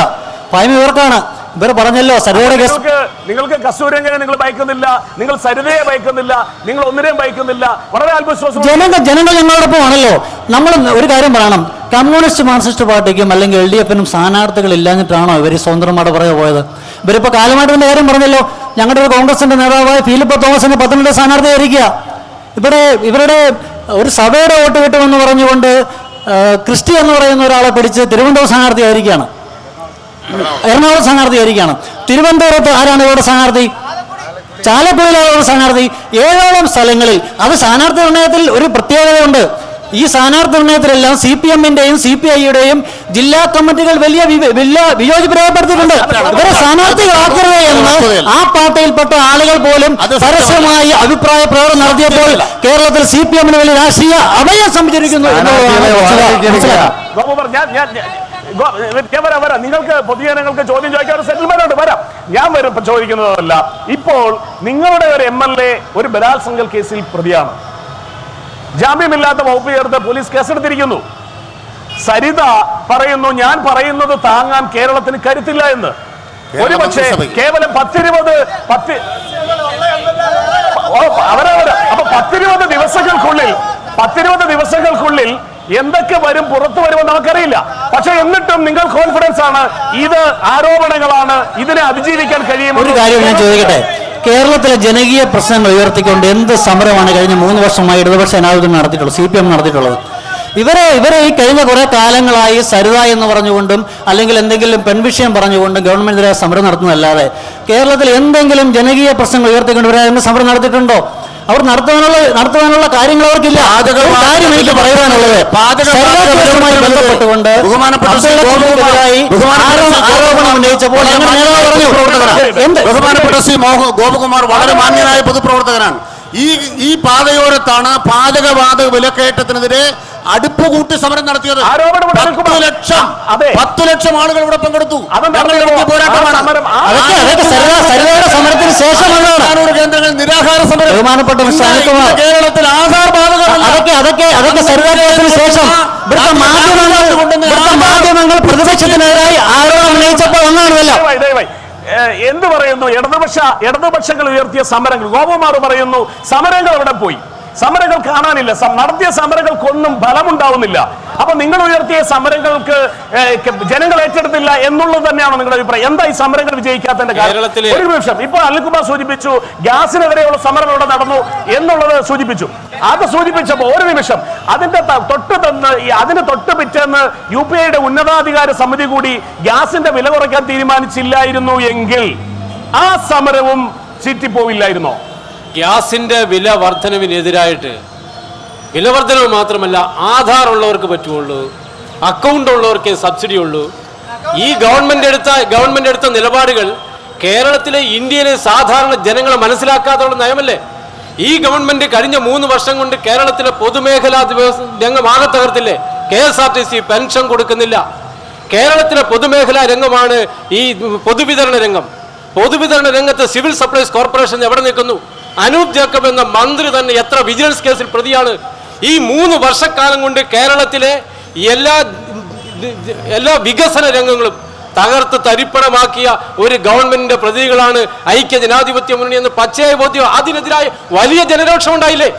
ഭയം ഇവർക്കാണ്. ഇവർ പറഞ്ഞല്ലോ സരിതയുടെ കേസ് നിങ്ങൾക്ക് കസ്തൂരംഗനെ നിങ്ങൾ ഭയക്കുന്നില്ല നിങ്ങൾ സരിതയെ ഭയക്കുന്നില്ല നിങ്ങൾ ഒന്നിനെയും ഭയക്കുന്നില്ല. വളരെ ആത്മവിശ്വാസം ജനങ്ങൾ ജനങ്ങൾ ഞങ്ങളോടൊപ്പം ആണല്ലോ. നമ്മൾ ഒരു കാര്യം പറയണം. കമ്മ്യൂണിസ്റ്റ് മാർക്സിസ്റ്റ് പാർട്ടിക്കും അല്ലെങ്കിൽ എൽ ഡി എഫിനും സ്ഥാനാർത്ഥികൾ ഇല്ലാഞ്ഞിട്ടാണോ ഇവർ സ്വതന്ത്രമായിട്ട് പുറകെ പോയത്? ഇവരിപ്പോൾ കാലമായിട്ടിന്റെ കാര്യം പറഞ്ഞല്ലോ. ഞങ്ങളുടെ ഒരു കോൺഗ്രസിന്റെ നേതാവായ ഫിലിപ്പ് തോമസിന് പത്തനംതിട്ട സ്ഥാനാർത്ഥിയായിരിക്കുക. ഇവിടെ ഇവരുടെ ഒരു സഭയുടെ വോട്ട് കിട്ടുമെന്ന് പറഞ്ഞുകൊണ്ട് ക്രിസ്റ്റി എന്ന് പറയുന്ന ഒരാളെ പിടിച്ച് തിരുവനന്തപുരം സ്ഥാനാർത്ഥിയായിരിക്കുകയാണ്. എറണാകുളം സ്ഥാനാർത്ഥിയായിരിക്കുകയാണ് തിരുവനന്തപുരത്ത് ആരാണ് ഇവരുടെ സ്ഥാനാർത്ഥി? ചാലപ്പുഴയിലുള്ള സ്ഥാനാർത്ഥി. ഏഴോളം സ്ഥലങ്ങളിൽ. അത് സ്ഥാനാർത്ഥി നിർണയത്തിൽ ഒരു പ്രത്യേകതയുണ്ട്. ഈ സ്ഥാനാർത്ഥി നിർണയത്തിലെല്ലാം സി പി എമ്മിന്റെയും സി പി ഐയുടെയും ജില്ലാ കമ്മിറ്റികൾ വലിയ വലിയ വിയോജിപ്പ് രേഖപ്പെടുത്തിയിട്ടുണ്ട് ഇവരെ സ്ഥാനാർത്ഥികളാക്കരുത് എന്ന് ആ പാർട്ടിയിൽപ്പെട്ട ആളുകൾ പോലും പരസ്യമായി അഭിപ്രായ പ്രകടനം നടത്തിയപ്പോൾ കേരളത്തിൽ സി പി എമ്മിന് വലിയ രാഷ്ട്രീയ അഭയം സംഭരിച്ചിരിക്കുന്നു എന്നുള്ളതാണ് ഞാൻ വരാം വരാം. നിങ്ങൾക്ക് പൊതുജനങ്ങൾക്ക് ചോദ്യം ചോദിക്കാൻ ഒരു സെറ്റിൽമെന്റ് ഉണ്ട്. വരാം. ഞാൻ വരും ചോദിക്കുന്നതല്ല. ഇപ്പോൾ നിങ്ങളുടെ ഒരു എം എൽ എ ഒരു ബലാത്സംഗൽ കേസിൽ പ്രതിയാണ്. ജാമ്യമില്ലാത്ത വകുപ്പ് ചേർത്ത് പോലീസ് കേസെടുത്തിരിക്കുന്നു. സരിത പറയുന്നു ഞാൻ പറയുന്നത് താങ്ങാൻ കേരളത്തിന് കരുത്തില്ല എന്ന്. ഒരു പക്ഷേ മന്ത്രിസഭയ്ക്ക്. കേവലം പത്തിരുപത് പത്ത് അവരവര്. അപ്പൊ പത്തിരുപത് ദിവസങ്ങൾക്കുള്ളിൽ പത്തിരുപത് ദിവസങ്ങൾക്കുള്ളിൽ എന്തൊക്കെ വരും പുറത്തു വരുമെന്ന് നമുക്കറിയില്ല. പക്ഷെ എന്നിട്ടും നിങ്ങൾ കോൺഫിഡൻസ് ആണ്. ഇത് ആരോപണങ്ങളാണ്. ഇതിനെ അതിജീവിക്കാൻ കഴിയും ഒരു കാര്യം ഞാൻ ചോദിക്കട്ടെ? കേരളത്തിലെ ജനകീയ പ്രശ്നങ്ങൾ ഉയർത്തിക്കൊണ്ട് എന്ത് സമരമാണ് കഴിഞ്ഞ മൂന്ന് വർഷമായി ഇടതുപക്ഷ ജനാധിപത്യം നടത്തിയിട്ടുള്ളത് സി പി എം നടത്തിയിട്ടുള്ളത്? ഇവരെ ഇവരെ ഈ കഴിഞ്ഞ കുറെ കാലങ്ങളായി സരിത എന്ന് പറഞ്ഞുകൊണ്ടും അല്ലെങ്കിൽ എന്തെങ്കിലും പെൺവിഷയം പറഞ്ഞുകൊണ്ടും ഗവൺമെന്റിനെതിരെ സമരം നടത്തുന്നതല്ലാതെ കേരളത്തിൽ എന്തെങ്കിലും ജനകീയ പ്രശ്നങ്ങൾ ഉയർത്തിക്കൊണ്ട് ഇവരെ സമരം നടത്തിയിട്ടുണ്ടോ? അവർ നടത്താനുള്ള നടത്തുവാനുള്ള കാര്യങ്ങൾ അവർക്കില്ല. കാര്യം എനിക്ക് പറയാനുള്ളത്. ബന്ധപ്പെട്ടുകൊണ്ട് ആരോപണം ഉന്നയിച്ചപ്പോൾ ബഹുമാനപ്പെട്ട ശ്രീ മോഹ ഗോപകുമാർ വളരെ മാന്യനായ പൊതുപ്രവർത്തകനാണ്. ഈ ഈ പാതയോരത്താണ് പാചകവാതക വിലക്കയറ്റത്തിനെതിരെ അടുപ്പ് കൂട്ടി സമരം നടത്തിയത്. പത്ത് ലക്ഷം. പത്ത് ലക്ഷം ആളുകൾ ഇവിടെ പങ്കെടുത്തു. പോരാട്ടമാണ്. സമരത്തിന് നാനൂറ് കേന്ദ്രങ്ങൾ നിരാഹാര സമരം ബഹുമാനപ്പെട്ട കേരളത്തിൽ ആധാർ ബാധകൾ അതൊക്കെ അതൊക്കെ അതൊക്കെ സരിതാഭ്യാസത്തിന് ശേഷം ഇവിടുത്തെ മാധ്യമങ്ങൾ ഇവിടുത്തെ മാധ്യമങ്ങൾ പ്രതിപക്ഷത്തിനെതിരായി ആരോപണം ഉന്നയിച്ചപ്പോൾ ഒന്നാണല്ലോ. എന്ത് പറയുന്നു? ഇടതുപക്ഷ ഇടതുപക്ഷങ്ങൾ ഉയർത്തിയ സമരങ്ങൾ. ഗോപകുമാർ പറയുന്നു സമരങ്ങൾ അവിടെ പോയി. സമരങ്ങൾ കാണാനില്ല. നടത്തിയ സമരങ്ങൾക്കൊന്നും ഫലമുണ്ടാവുന്നില്ല. അപ്പൊ നിങ്ങൾ ഉയർത്തിയ സമരങ്ങൾക്ക് ജനങ്ങൾ ഏറ്റെടുത്തില്ല എന്നുള്ളത് തന്നെയാണോ നിങ്ങളുടെ അഭിപ്രായം. എന്താ ഈ സമരങ്ങൾ വിജയിക്കാത്തതിന്റെ കാര്യം ഒരു നിമിഷം. ഇപ്പൊ അനിൽകുമാർ സൂചിപ്പിച്ചു ഗ്യാസിനെതിരെയുള്ള സമരം ഇവിടെ നടന്നു എന്നുള്ളത് സൂചിപ്പിച്ചു. അത് സൂചിപ്പിച്ചപ്പോ ഒരു നിമിഷം അതിന്റെ തൊട്ട് തന്ന് അതിന് തൊട്ട് പിറ്റേന്ന് യു പി ഐയുടെ ഉന്നതാധികാര സമിതി കൂടി ഗ്യാസിന്റെ വില കുറയ്ക്കാൻ തീരുമാനിച്ചില്ലായിരുന്നു എങ്കിൽ ആ സമരവും ചീറ്റിപ്പോവില്ലായിരുന്നോ? ഗ്യാസിന്റെ വില വർധനവിനെതിരായിട്ട്. വില വർധനവ് മാത്രമല്ല ആധാർ ഉള്ളവർക്ക് പറ്റുള്ളൂ അക്കൗണ്ട് ഉള്ളവർക്ക് സബ്സിഡി ഉള്ളൂ ഈ ഗവൺമെന്റ് എടുത്ത ഗവൺമെന്റ് എടുത്ത നിലപാടുകൾ കേരളത്തിലെ ഇന്ത്യയിലെ സാധാരണ ജനങ്ങളെ മനസ്സിലാക്കാത്തുള്ള നയമല്ലേ? ഈ ഗവൺമെന്റ് കഴിഞ്ഞ മൂന്ന് വർഷം കൊണ്ട് കേരളത്തിലെ പൊതുമേഖലാ രംഗമാകെ തകർത്തില്ലേ? K S R T C pension കൊടുക്കുന്നില്ല. കേരളത്തിലെ പൊതുമേഖലാ രംഗമാണ് ഈ പൊതുവിതരണ രംഗം. പൊതുവിതരണ രംഗത്ത് സിവിൽ സപ്ലൈസ് കോർപ്പറേഷൻ എവിടെ നിൽക്കുന്നു? അനൂപ് ജേക്കബ് എന്ന മന്ത്രി തന്നെ എത്ര വിജിലൻസ് കേസിൽ പ്രതിയാണ്? ഈ മൂന്ന് വർഷക്കാലം കൊണ്ട് കേരളത്തിലെ എല്ലാ എല്ലാ വികസന രംഗങ്ങളും തകർത്ത് തരിപ്പണമാക്കിയ ഒരു ഗവൺമെന്റിന്റെ പ്രതികളാണ് ഐക്യ ജനാധിപത്യ മുന്നണി എന്ന് പച്ചയായ ബോധ്യം. അതിനെതിരായ വലിയ ജനരോക്ഷം ഉണ്ടായില്ലേ?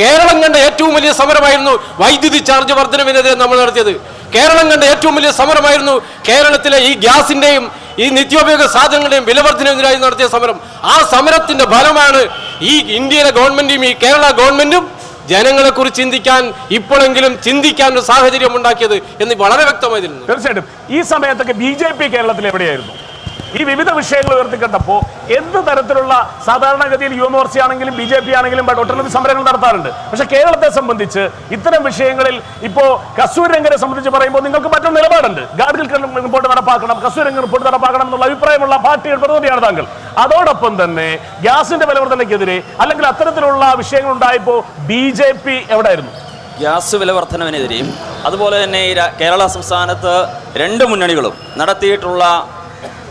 കേരളം കണ്ട ഏറ്റവും വലിയ സമരമായിരുന്നു വൈദ്യുതി ചാർജ് വർധനവിനെതിരെ നമ്മൾ നടത്തിയത്. കേരളം കണ്ട ഏറ്റവും വലിയ സമരമായിരുന്നു കേരളത്തിലെ ഈ ഗ്യാസിന്റെയും ഈ നിത്യോപയോഗ സാധനങ്ങളുടെയും വിലവർദ്ധനവിനെതിരായി നടത്തിയ സമരം ആ സമരത്തിന്റെ ഫലമാണ് ഈ ഇന്ത്യയിലെ ഗവൺമെന്റും ഈ കേരള ഗവൺമെന്റും ജനങ്ങളെ കുറിച്ച് ചിന്തിക്കാൻ ഇപ്പോഴെങ്കിലും ചിന്തിക്കാൻ ഒരു സാഹചര്യം ഉണ്ടാക്കിയത് എന്ന് വളരെ വ്യക്തമായി തരുന്നു തീർച്ചയായിട്ടും. ഈ സമയത്തൊക്കെ ബി കേരളത്തിൽ എവിടെയായിരുന്നു? ഈ വിവിധ വിഷയങ്ങൾ ഉയർത്തിക്കണ്ടപ്പോ എന്ത് തരത്തിലുള്ള സാധാരണഗതിയിൽ യുവമോർച്ചയാണെങ്കിലും ബി ജെ പി ആണെങ്കിലും ഒട്ടനവധി സമരങ്ങൾ നടത്താറുണ്ട്. പക്ഷെ കേരളത്തെ സംബന്ധിച്ച് ഇത്തരം വിഷയങ്ങളിൽ ഇപ്പോ കസൂരംഗനെ രംഗനെ സംബന്ധിച്ച് പറയുമ്പോൾ നിങ്ങൾക്ക് മറ്റൊരു നിലപാടുണ്ട്. ഗാഡ്ഗിൽ റിപ്പോർട്ട് നടപ്പാക്കണം കസൂരംഗ റിപ്പോർട്ട് നടപ്പാക്കണം എന്നുള്ള അഭിപ്രായമുള്ള പാർട്ടികൾ പ്രതിനിധിയാണ് താങ്കൾ. അതോടൊപ്പം തന്നെ ഗ്യാസിന്റെ വിലവർദ്ധനയ്ക്കെതിരെ അല്ലെങ്കിൽ അത്തരത്തിലുള്ള വിഷയങ്ങൾ ഉണ്ടായപ്പോ ബി ജെ പി എവിടെയായിരുന്നു? ഗ്യാസ് വില വർധനവിനെതിരെയും അതുപോലെ തന്നെ കേരള സംസ്ഥാനത്ത് രണ്ട് മുന്നണികളും നടത്തിയിട്ടുള്ള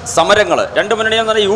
സമരങ്ങൾ രണ്ട് മുന്നണിയെന്ന് പറഞ്ഞാൽ യു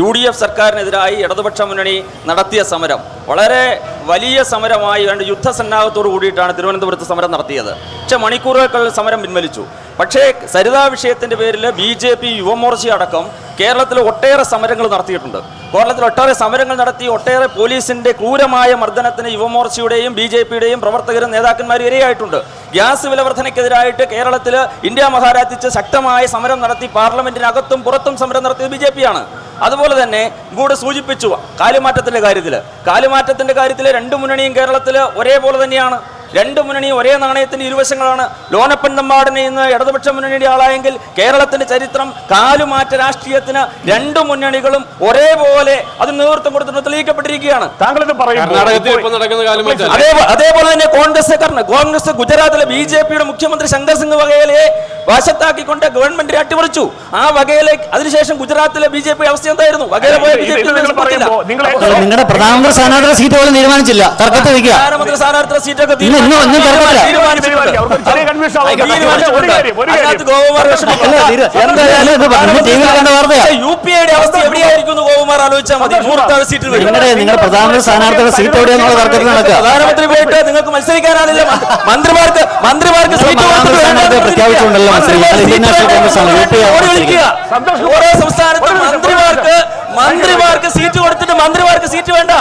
യു ഡി എഫ് സർക്കാരിനെതിരായി ഇടതുപക്ഷ മുന്നണി നടത്തിയ സമരം. വളരെ വലിയ സമരമായി രണ്ട് യുദ്ധസന്നാഹത്തോട് കൂടിയിട്ടാണ് തിരുവനന്തപുരത്ത് സമരം നടത്തിയത്. പക്ഷേ മണിക്കൂറുകൾ സമരം പിൻവലിച്ചു. പക്ഷേ സരിതാ വിഷയത്തിന്റെ പേരിൽ ബി ജെ പി യുവമോർച്ച അടക്കം കേരളത്തിൽ ഒട്ടേറെ സമരങ്ങൾ നടത്തിയിട്ടുണ്ട്. കേരളത്തിൽ ഒട്ടേറെ സമരങ്ങൾ നടത്തി ഒട്ടേറെ പോലീസിന്റെ ക്രൂരമായ മർദ്ദനത്തിന് യുവമോർച്ചയുടെയും ബി ജെ പിയുടെയും പ്രവർത്തകരും നേതാക്കന്മാരും ഇരയായിട്ടുണ്ട്. ഗ്യാസ് വിലവർദ്ധനയ്ക്കെതിരായിട്ട് കേരളത്തിൽ ഇന്ത്യ മഹാരാജ്യത്ത് ശക്തമായ സമരം നടത്തി പാർലമെന്റിനകത്തും പുറത്തും സമരം നടത്തിയത് ബി ജെ പിയാണ് അതുപോലെ തന്നെ കൂടെ സൂചിപ്പിച്ചു കാലുമാറ്റത്തിന്റെ കാര്യത്തിൽ കാലുമാറ്റത്തിന്റെ കാര്യത്തിൽ രണ്ട് മുന്നണിയും കേരളത്തിൽ ഒരേപോലെ തന്നെയാണ്. രണ്ട് മുന്നണിയും ഒരേ നാണയത്തിന്റെ ഇരുവശങ്ങളാണ്. ലോനപ്പൻ തമ്പാടിനെ ഇന്ന് ഇടതുപക്ഷ മുന്നണിയുടെ ആളായെങ്കിൽ കേരളത്തിന്റെ ചരിത്രം കാലുമാറ്റ രാഷ്ട്രീയത്തിന് രണ്ട് മുന്നണികളും ഒരേപോലെ അതിന് നേതൃത്വം കൊടുത്തിട്ട് തെളിയിക്കപ്പെട്ടിരിക്കുകയാണ്. താങ്കൾ ഇത് പറയുമ്പോൾ കർണാടകത്തിൽ നടക്കുന്ന കാലം വെച്ചാൽ അതേപോലെ തന്നെ കോൺഗ്രസ് കർണ- കോൺഗ്രസ് ഗുജറാത്തിലെ ബി ജെ പിയുടെ മുഖ്യമന്ത്രി ശങ്കർ സിംഗ് വകയിലെ വശത്താക്കിക്കൊണ്ട് ഗവൺമെന്റിനെ അട്ടിമറിച്ചു. ആ വകയിലെ അതിനുശേഷം ഗുജറാത്തിലെ ബി ജെ പി അവസ്ഥ എന്തായിരുന്നു? വകയിലെ പോയ ബി ജെ നിങ്ങളുടെ പ്രധാനമന്ത്രി സ്ഥാനാർത്ഥി സീറ്റ് പോലും തീരുമാനിച്ചില്ല. തർക്കത്തിൽ പ്രധാനമന്ത്രി സ്ഥാനാർത്ഥി സീറ്റൊക്കെ ഇന്ന് ഇന്ന് കണ്ട യു പി ഐയുടെ അവസ്ഥ ആലോചിച്ചാൽ മതി. നൂറത്താറ് സീറ്റ് നിങ്ങളുടെ പ്രധാനമന്ത്രി സ്ഥാനാർത്ഥിയുടെ സീറ്റ് എവിടെയെന്നുള്ള തർക്കത്തിൽ നടക്കുക പ്രധാനമന്ത്രി പോയിട്ട് നിങ്ങൾക്ക് മത്സരിക്കാനാണില്ല മന്ത്രിമാർക്ക് മന്ത്രിമാർക്ക് സീറ്റ് മന്ത്രി കൊടുത്തിട്ട് സ്ഥാനാർത്ഥിയെ വേണ്ട പ്രഖ്യാപിച്ചുകൊണ്ടല്ലോ മത്സരിക്കുക. മന്ത്രിമാർക്ക് ഇന്ത്യൻ നാഷണൽ സീറ്റ് കോൺഗ്രസ് ആണ്. യു പി ആണ് ഓടി വിളിക്കുക. ഓരോ സംസ്ഥാനത്തും മന്ത്രിമാർക്ക് മന്ത്രിമാർക്ക് സീറ്റ് കൊടുത്തിട്ട് മന്ത്രിമാർക്ക് സീറ്റ് വേണ്ട.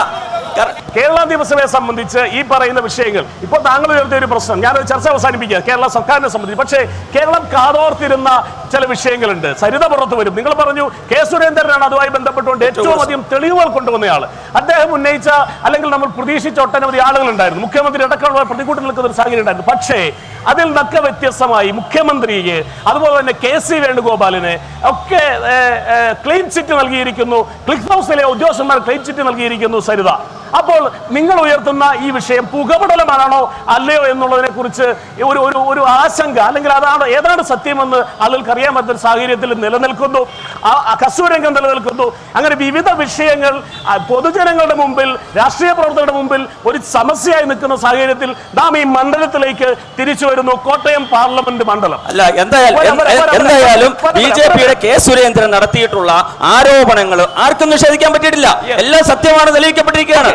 കേരള നിയമസഭയെ സംബന്ധിച്ച് ഈ പറയുന്ന വിഷയങ്ങൾ ഇപ്പോൾ താങ്കൾ ഉയർത്തിയ ഒരു പ്രശ്നം. ഞാൻ ചർച്ച അവസാനിപ്പിക്കുക. കേരള സർക്കാരിനെ സംബന്ധിച്ച്. പക്ഷേ കേരളം കാതോർത്തിരുന്ന ചില വിഷയങ്ങളുണ്ട്. സരിത പുറത്തു വരും. നിങ്ങൾ പറഞ്ഞു കെ സുരേന്ദ്രനാണ് അതുമായി ബന്ധപ്പെട്ടുകൊണ്ട് ഏറ്റവും അധികം തെളിവുകൾ കൊണ്ടുവന്നയാൾ അദ്ദേഹം ഉന്നയിച്ച അല്ലെങ്കിൽ നമ്മൾ പ്രതീക്ഷിച്ച ഒട്ടനവധി ആളുകൾ ഉണ്ടായിരുന്നു മുഖ്യമന്ത്രി അടക്കമുള്ള പ്രതികൂട്ടിൽ നിൽക്കുന്ന ഒരു സാഹചര്യം ഉണ്ടായിരുന്നു. പക്ഷേ അതിൽ നിന്നൊക്കെ വ്യത്യസ്തമായി മുഖ്യമന്ത്രിയെ അതുപോലെ തന്നെ കെ സി വേണുഗോപാലിന് ഒക്കെ ക്ലീൻ ചിറ്റ് നൽകിയിരിക്കുന്നു. ക്ലിക്ക് ഹൗസിലെ ഉദ്യോഗസ്ഥന്മാർ ക്ലീൻ ചിറ്റ് നൽകിയിരിക്കുന്നു സരിത. അപ്പോൾ നിങ്ങൾ ഉയർത്തുന്ന ഈ വിഷയം പുകപടലമാണോ അല്ലയോ എന്നുള്ളതിനെ കുറിച്ച് ഒരു ഒരു ഒരു ആശങ്ക അല്ലെങ്കിൽ അതാണ് ഏതാണ് സത്യമെന്ന് ആളുകൾക്ക് അറിയാൻ പറ്റുന്ന സാഹചര്യത്തിൽ നിലനിൽക്കുന്നു. കസൂരംഗം നിലനിൽക്കുന്നു. അങ്ങനെ വിവിധ വിഷയങ്ങൾ പൊതുജനങ്ങളുടെ മുമ്പിൽ രാഷ്ട്രീയ പ്രവർത്തകരുടെ മുമ്പിൽ ഒരു സമസ്യയായി നിൽക്കുന്ന സാഹചര്യത്തിൽ നാം ഈ മണ്ഡലത്തിലേക്ക് തിരിച്ചു വരുന്നു. കോട്ടയം പാർലമെന്റ് മണ്ഡലം. അല്ല എന്തായാലും ബി ജെ പിയുടെ കെ സുരേന്ദ്രൻ നടത്തിയിട്ടുള്ള ആരോപണങ്ങൾ ആർക്കും നിഷേധിക്കാൻ പറ്റിയിട്ടില്ല. എല്ലാം സത്യമാണ് തെളിയിക്കപ്പെട്ടിരിക്കുകയാണ്.